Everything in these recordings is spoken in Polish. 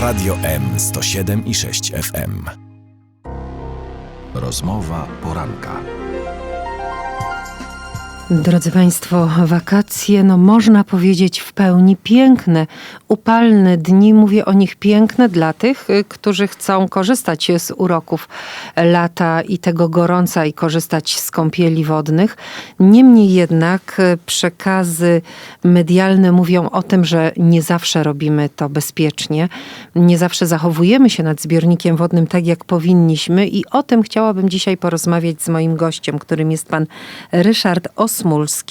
Radio M 107 i 6 FM. Rozmowa poranka. Drodzy Państwo, wakacje, no można powiedzieć w pełni piękne, upalne dni. Mówię o nich piękne dla tych, y, którzy chcą korzystać z uroków lata i tego gorąca i korzystać z kąpieli wodnych. Niemniej jednak y, przekazy medialne mówią o tym, że nie zawsze robimy to bezpiecznie, nie zawsze zachowujemy się nad zbiornikiem wodnym tak, jak powinniśmy i o tym chciałabym dzisiaj porozmawiać z moim gościem, którym jest pan Ryszard Osmulski,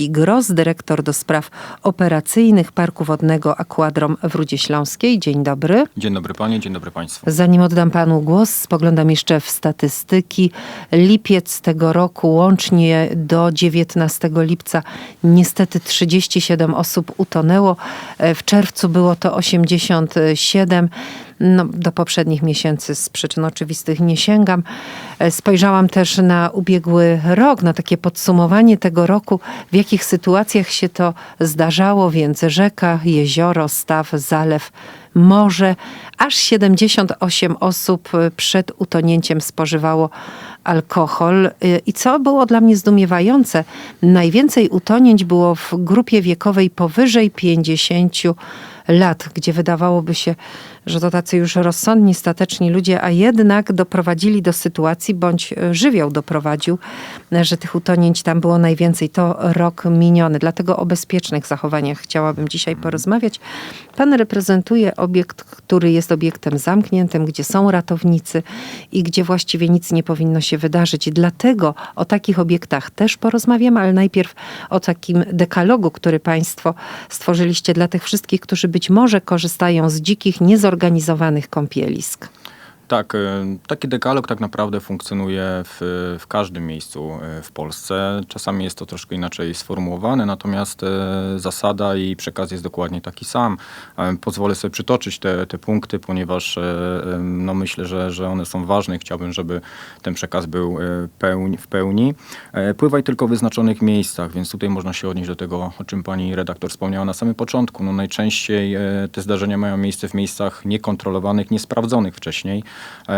GROS, dyrektor do spraw operacyjnych Parku Wodnego Aquadrom w Rudzie Śląskiej. Dzień dobry. Dzień dobry panie, dzień dobry państwu. Zanim oddam panu głos, spoglądam jeszcze w statystyki. Lipiec tego roku, łącznie do 19 lipca, niestety 37 osób utonęło. E, W czerwcu było to 87. No, do poprzednich miesięcy z przyczyn oczywistych nie sięgam. E, Spojrzałam też na ubiegły rok, na takie podsumowanie tego roku, w jakich sytuacjach się to zdarzało, więc rzeka, jezioro, staw, zalew, morze. Aż 78 osób e, przed utonięciem spożywało alkohol. E, I co było dla mnie zdumiewające, najwięcej utonięć było w grupie wiekowej powyżej 50 lat, gdzie wydawałoby się, że to tacy już rozsądni, stateczni ludzie, a jednak doprowadzili do sytuacji, bądź e, żywioł doprowadził, że tych utonięć tam było najwięcej. To rok miniony. Dlatego o bezpiecznych zachowaniach chciałabym dzisiaj porozmawiać. Pan reprezentuje obiekt, który jest obiektem zamkniętym, gdzie są ratownicy i gdzie właściwie nic nie powinno się wydarzyć. Dlatego o takich obiektach też porozmawiamy, ale najpierw o takim dekalogu, który Państwo stworzyliście dla tych wszystkich, którzy być może korzystają z dzikich, niezorganizowanych kąpielisk. Tak, e, taki dekalog tak naprawdę funkcjonuje w, w każdym miejscu e, w Polsce. Czasami jest to troszkę inaczej sformułowane, natomiast e, zasada i przekaz jest dokładnie taki sam. Pozwolę sobie przytoczyć te, te punkty, ponieważ no myślę, że, że one są ważne i chciałbym, żeby ten przekaz był pełni, w pełni. E, Pływaj tylko w wyznaczonych miejscach, więc tutaj można się odnieść do tego, o czym pani redaktor wspomniała na samym początku. No najczęściej e, te zdarzenia mają miejsce w miejscach niekontrolowanych, niesprawdzonych wcześniej,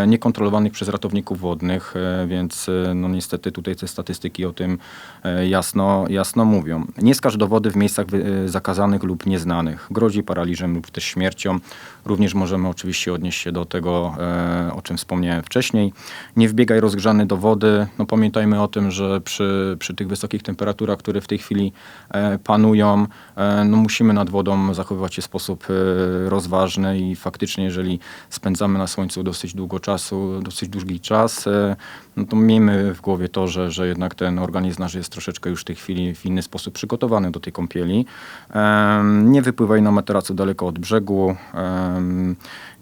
niekontrolowanych przez ratowników wodnych, e, więc e, no niestety tutaj te statystyki o tym e, jasno, jasno mówią. Nie skacz do wody w miejscach e, zakazanych lub nieznanych. Grozi paraliżem lub też śmiercią. Również możemy oczywiście odnieść się do tego, e, o czym wspomniałem wcześniej. Nie wbiegaj rozgrzany do wody. No pamiętajmy o tym, że przy, przy tych wysokich temperaturach, które w tej chwili e, panują, e, no musimy nad wodą zachowywać się w sposób e, rozważny i faktycznie, jeżeli spędzamy na słońcu dosyć długo czasu, dosyć długi czas, e, no to miejmy w głowie to, że, że jednak ten organizm nasz jest troszeczkę już w tej chwili w inny sposób przygotowany do tej kąpieli. Nie wypływaj na materacu daleko od brzegu.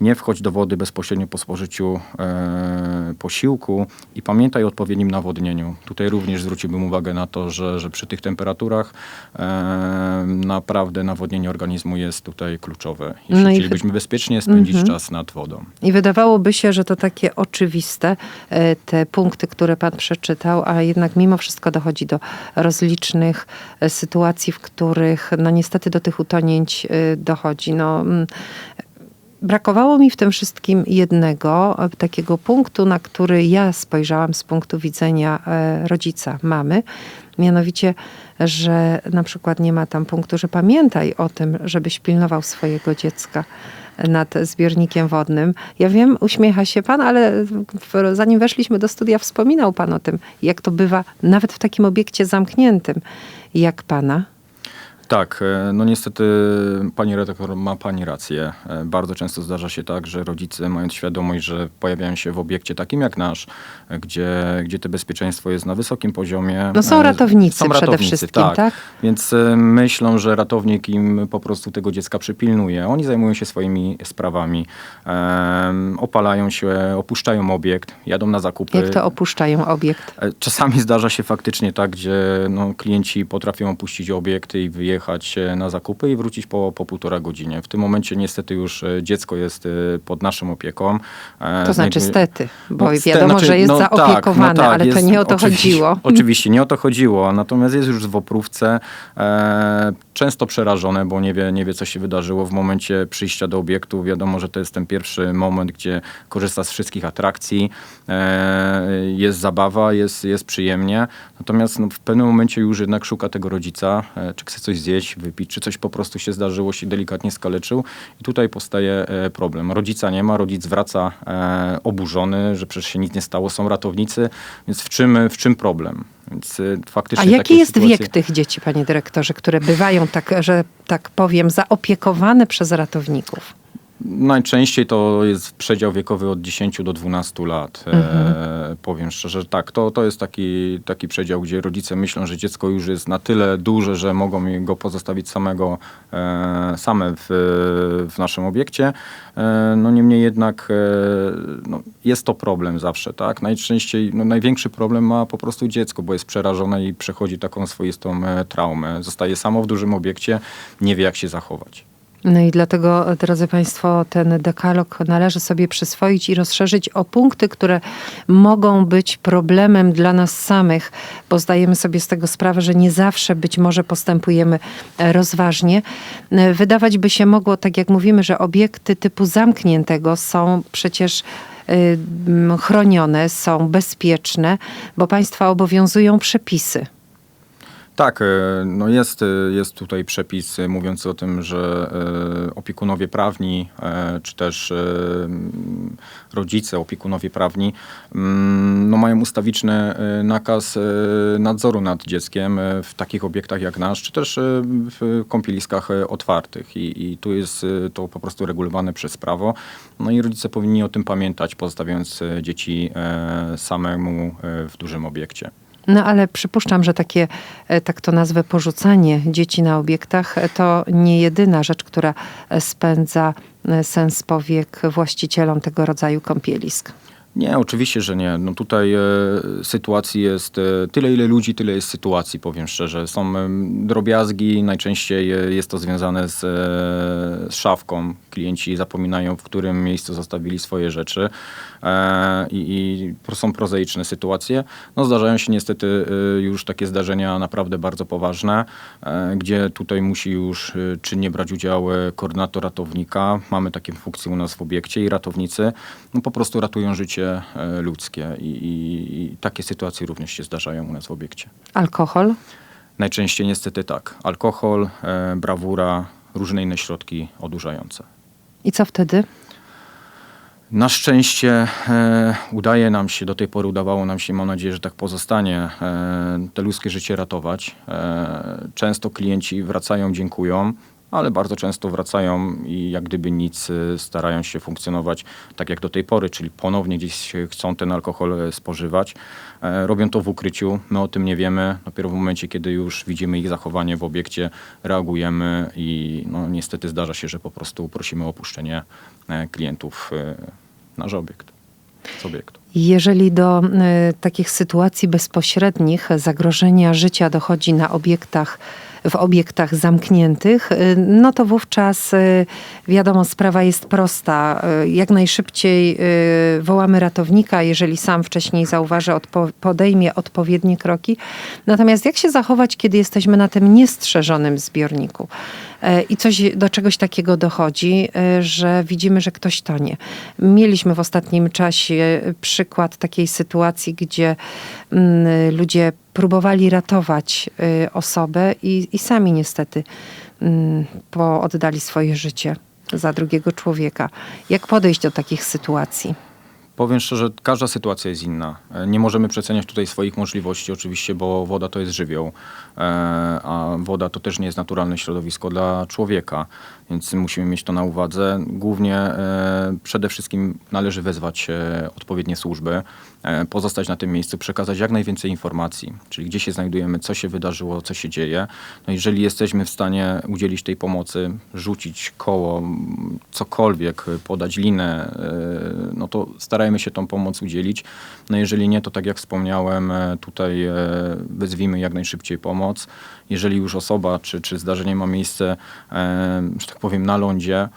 Nie wchodź do wody bezpośrednio po spożyciu e, posiłku i pamiętaj o odpowiednim nawodnieniu. Tutaj również zwróciłbym uwagę na to, że, że przy tych temperaturach naprawdę nawodnienie organizmu jest tutaj kluczowe. Jeśli No chcielibyśmy bezpiecznie spędzić Mhm. czas nad wodą. I wydawałoby się, że to takie oczywiste, e, te punkty, które pan przeczytał, a jednak mimo wszystko dochodzi do rozlicznych e, sytuacji, w których no niestety do tych utonięć e, dochodzi. No, mm, Brakowało mi w tym wszystkim jednego, e, takiego punktu, na który ja spojrzałam z punktu widzenia rodzica, mamy. Mianowicie, że na przykład nie ma tam punktu, że pamiętaj o tym, żebyś pilnował swojego dziecka nad zbiornikiem wodnym. Ja wiem, uśmiecha się pan, ale zanim weszliśmy do studia, wspominał pan o tym, jak to bywa nawet w takim obiekcie zamkniętym, jak pana. Tak, e, no niestety pani redaktor ma pani rację. E, Bardzo często zdarza się tak, że rodzice mając świadomość, że pojawiają się w obiekcie takim jak nasz, e, gdzie, gdzie to bezpieczeństwo jest na wysokim poziomie. No są ratownicy są przede ratownicy, wszystkim, tak? Więc e, myślą, że ratownik im po prostu tego dziecka przypilnuje. Oni zajmują się swoimi sprawami. Opalają się, opuszczają obiekt, jadą na zakupy. Jak to opuszczają obiekt? Czasami zdarza się faktycznie tak, gdzie no, klienci potrafią opuścić obiekt i wyjechać pojechać e, na zakupy i wrócić po, po półtora godzinie. W tym momencie niestety już e, dziecko jest e, pod naszą opieką. To znaczy stety, bo No, wiadomo, znaczy, że jest no tak, no zaopiekowane, tak, ale to jest- nie o to oczywiście, chodziło. Oczywiście, nie o to chodziło. Natomiast jest już w oprówce, e, często przerażone, bo nie wie, nie wie, co się wydarzyło. W momencie przyjścia do obiektu wiadomo, że to jest ten pierwszy moment, gdzie korzysta z wszystkich atrakcji, e, jest zabawa, jest, jest przyjemnie. Natomiast no, w pewnym momencie już jednak szuka tego rodzica, e, czy chce coś zjeść, wypić, czy coś po prostu się zdarzyło, się delikatnie skaleczył. I tutaj powstaje e, problem. Rodzica nie ma, rodzic wraca e, oburzony, że przecież się nic nie stało, są ratownicy, więc w czym, w czym problem? Więc e, A faktycznie jaki takie jest sytuacje... wiek tych dzieci, panie dyrektorze, które bywają tak, że tak powiem, zaopiekowane przez ratowników? Najczęściej to jest przedział wiekowy od 10 do 12 lat. E, powiem szczerze, tak, to, to jest taki, taki przedział, gdzie rodzice myślą, że dziecko już jest na tyle duże, że mogą go pozostawić samego, e, same w, w naszym obiekcie. E, no niemniej jednak e, no, jest to problem zawsze, tak? Najczęściej, no, największy problem ma po prostu dziecko, bo jest przerażone i przechodzi taką swoistą e, traumę. Zostaje samo w dużym obiekcie, nie wie jak się zachować. No i dlatego, drodzy Państwo, ten dekalog należy sobie przyswoić i rozszerzyć o punkty, które mogą być problemem dla nas samych, bo zdajemy sobie z tego sprawę, że nie zawsze być może postępujemy e, rozważnie. E, Wydawać by się mogło, tak jak mówimy, że obiekty typu zamkniętego są przecież m, chronione, są bezpieczne, bo państwa obowiązują przepisy. Tak, e, no jest, e, jest tutaj przepis e, mówiący o tym, że opiekunowie prawni, czy też rodzice, opiekunowie prawni, mm, no mają ustawiczny nakaz nadzoru nad dzieckiem w takich obiektach jak nasz, czy też w kąpieliskach otwartych. I, I tu jest to po prostu regulowane przez prawo. No i rodzice powinni o tym pamiętać, pozostawiając dzieci samemu w dużym obiekcie. No ale przypuszczam, że takie, e, tak to nazwę, porzucanie dzieci na obiektach e, to nie jedyna rzecz, która e, spędza e, sens powiek właścicielom tego rodzaju kąpielisk. Nie, oczywiście, że nie. No tutaj e, sytuacji jest e, tyle, ile ludzi, tyle jest sytuacji, powiem szczerze. Są em, drobiazgi, najczęściej e, jest to związane z, e, z szafką. Klienci zapominają, w którym miejscu zostawili swoje rzeczy e, i, i pro- są prozaiczne sytuacje. No zdarzają się niestety e, już takie zdarzenia naprawdę bardzo poważne, e, gdzie tutaj musi już e, czynnie brać udział e, koordynator ratownika. Mamy takie funkcje u nas w obiekcie i ratownicy no, po prostu ratują życie e, ludzkie i, i, i takie sytuacje również się zdarzają u nas w obiekcie. Alkohol? Najczęściej niestety tak. Alkohol, e, brawura, różne inne środki odurzające. I co wtedy? Na szczęście e, udaje nam się, do tej pory udawało nam się, mam nadzieję, że tak pozostanie, e, te ludzkie życie ratować. E, często klienci wracają, dziękują, ale bardzo często wracają i jak gdyby nic e, starają się funkcjonować tak jak do tej pory, czyli ponownie gdzieś chcą ten alkohol e, spożywać. E, robią to w ukryciu, my o tym nie wiemy. Dopiero w momencie, kiedy już widzimy ich zachowanie w obiekcie, reagujemy i no, niestety zdarza się, że po prostu prosimy o opuszczenie e, klientów e, nasz obiekt, z obiektu. Jeżeli do y, takich sytuacji bezpośrednich zagrożenia życia dochodzi na obiektach, w obiektach zamkniętych, y, no to wówczas y, wiadomo, sprawa jest prosta. Y, Jak najszybciej wołamy ratownika, jeżeli sam wcześniej zauważy, odpo- podejmie odpowiednie kroki. Natomiast jak się zachować, kiedy jesteśmy na tym niestrzeżonym zbiorniku? E, I coś do czegoś takiego dochodzi, e, że widzimy, że ktoś tonie. Mieliśmy w ostatnim czasie przykład takiej sytuacji, gdzie mm, ludzie próbowali ratować y, osobę i, i sami niestety mm, oddali swoje życie za drugiego człowieka. Jak podejść do takich sytuacji? Powiem szczerze, każda sytuacja jest inna. E, Nie możemy przeceniać tutaj swoich możliwości, oczywiście, bo woda to jest żywioł, e, a woda to też nie jest naturalne środowisko dla człowieka. więc musimy mieć to na uwadze. Głównie e, przede wszystkim należy wezwać odpowiednie służby, pozostać na tym miejscu, przekazać jak najwięcej informacji, czyli gdzie się znajdujemy, co się wydarzyło, co się dzieje. No jeżeli jesteśmy w stanie udzielić tej pomocy, rzucić koło, cokolwiek, podać linę, no to starajmy się tą pomoc udzielić. No jeżeli nie, to tak jak wspomniałem, e, tutaj e, wezwijmy jak najszybciej pomoc. Jeżeli już osoba czy, czy zdarzenie ma miejsce, e, że tak powiem, na lądzie,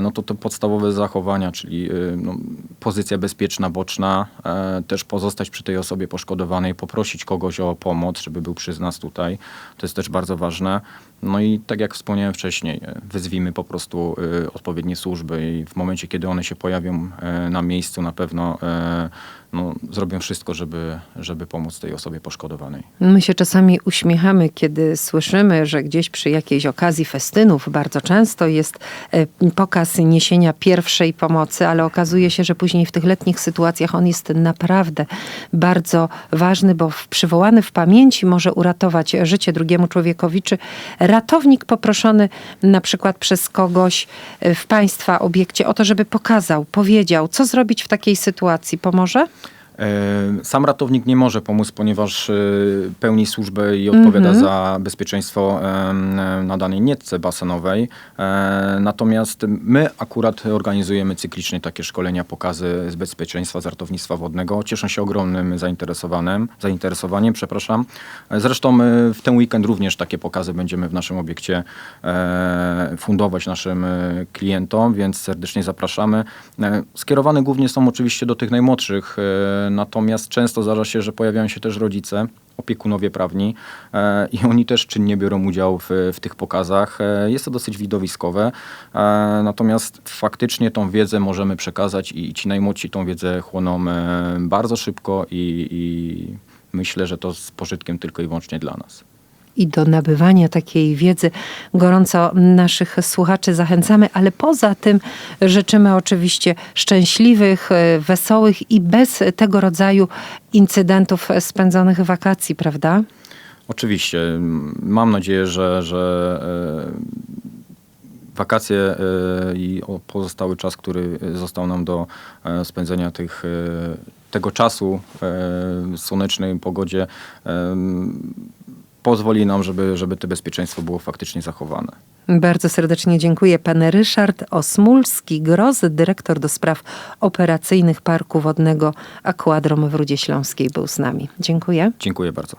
no to te podstawowe zachowania, czyli e, no, pozycja bezpieczna, boczna, e, też pozostać przy tej osobie poszkodowanej, poprosić kogoś o pomoc, żeby był przy nas tutaj. To jest też bardzo ważne. No i tak jak wspomniałem wcześniej, e, wezwijmy po prostu e, odpowiednie służby i w momencie, kiedy one się pojawią e, na miejscu, na pewno e, no, zrobią wszystko, żeby, żeby pomóc tej osobie poszkodowanej. My się czasami uśmiechamy, kiedy słyszymy, że gdzieś przy jakiejś okazji festynów bardzo często jest e, pokaz niesienia pierwszej pomocy, ale okazuje się, że później w tych letnich sytuacjach on jest naprawdę bardzo ważny, bo przywołany w pamięci może uratować życie drugiemu człowiekowi, czy ratownik poproszony na przykład przez kogoś e, w państwa obiekcie o to, żeby pokazał, powiedział, co zrobić w takiej sytuacji. Pomoże? Sam ratownik nie może pomóc, ponieważ e, pełni służbę i odpowiada za bezpieczeństwo na danej nietce basenowej. E, Natomiast my akurat organizujemy cyklicznie takie szkolenia, pokazy z bezpieczeństwa z ratownictwa wodnego. Cieszą się ogromnym zainteresowanym, zainteresowaniem. Przepraszam. E, Zresztą w ten weekend również takie pokazy będziemy w naszym obiekcie fundować naszym klientom, więc serdecznie zapraszamy. Skierowane głównie są oczywiście do tych najmłodszych, natomiast często zdarza się, że pojawiają się też rodzice, opiekunowie prawni e, i oni też czynnie biorą udział w, w tych pokazach. E, Jest to dosyć widowiskowe, e, natomiast faktycznie tą wiedzę możemy przekazać i ci najmłodsi tą wiedzę chłoną bardzo szybko i, i myślę, że to z pożytkiem tylko i wyłącznie dla nas. I do nabywania takiej wiedzy gorąco naszych słuchaczy zachęcamy, ale poza tym życzymy oczywiście szczęśliwych, e, wesołych i bez tego rodzaju incydentów spędzonych wakacji, prawda? Oczywiście. Mam nadzieję, że, że e, wakacje e, i pozostały czas, który został nam do spędzenia tych, tego czasu w słonecznej pogodzie pozwoli nam, żeby, żeby to bezpieczeństwo było faktycznie zachowane. Bardzo serdecznie dziękuję. Pan Ryszard Osmulski-Grozy, dyrektor do spraw operacyjnych Parku Wodnego Aquadrom w Rudzie Śląskiej był z nami. Dziękuję. Dziękuję bardzo.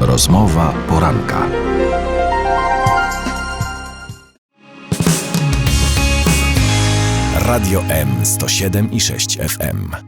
Rozmowa poranka. Radio M 107 i 6 FM.